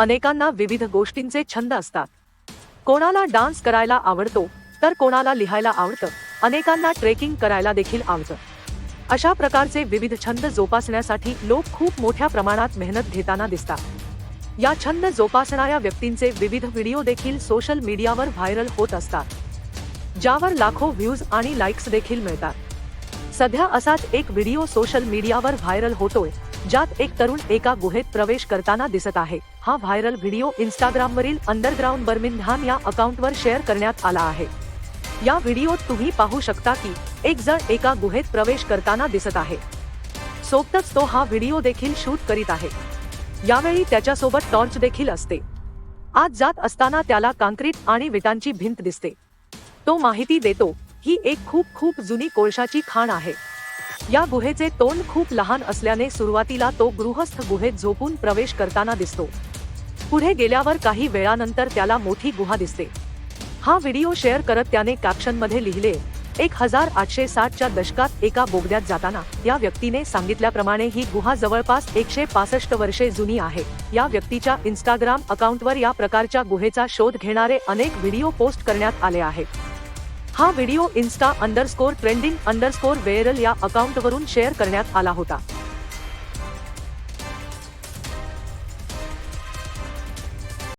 अनेकांना विविध गोष्टींचे छंद असतात. कोणाला डान्स करायला आवडतो तर कोणाला लिहायला आवडतं. अनेकांना ट्रेकिंग करायला देखील आवडतं. अशा प्रकारचे विविध छंद जोपासण्यासाठी लोक खूप मोठ्या प्रमाणात मेहनत घेताना दिसतात. या छंद जोपासणाऱ्या व्यक्तींचे विविध व्हिडिओ देखील सोशल मीडियावर व्हायरल होत असतात. ज्यावर लाखो व्ह्यूज आणि लाईक्स देखील मिळतात. सध्या असाच एक व्हिडिओ सोशल मीडियावर व्हायरल होतोय ज्यात एक तरुण एका गुहेत प्रवेश करताना दिसत आहे. हा व्हायरल व्हिडिओ इंस्टाग्रामवरील अंडरग्राऊंड बर्मिंगहॅम या अकाउंटवर शेअर करण्यात आला आहे. या व्हिडिओत तुम्ही पाहू शकता की एक जण एका गुहेत प्रवेश करताना दिसत आहे. सोबतच तो हा व्हिडिओ देखील शूट करीत आहे. यावेळी त्याच्यासोबत टॉर्च देखील असते. आत जात असताना त्याला काँक्रीट आणि विटांची भिंत दिसते. तो माहिती देतो ही एक खूप खूप जुनी कोळशाची खाण आहे. या गुहेचे तोंड खूप लहान असल्याने सुरुवातीला तो गृहस्थ गुहेत झोपून प्रवेश करताना दिसतो. पुढे गेल्यावर काही वेळानंतर त्याला मोठी गुहा दिसते. हा व्हिडिओ शेअर करत त्याने कॅप्शनमध्ये लिहिले एक हजार आठशे साठच्या दशकात एका बोगद्यात जाताना या व्यक्तीने सांगितल्याप्रमाणे ही गुहा जवळपास एकशे पासष्ट वर्षे जुनी आहे. या व्यक्तीच्या इंस्टाग्राम अकाउंटवर या प्रकारच्या गुहेचा शोध घेणारे अनेक व्हिडिओ पोस्ट करण्यात आले आहेत. हा video insta underscore trending underscore viral या अकाउंटवरून शेअर करण्यात आला होता.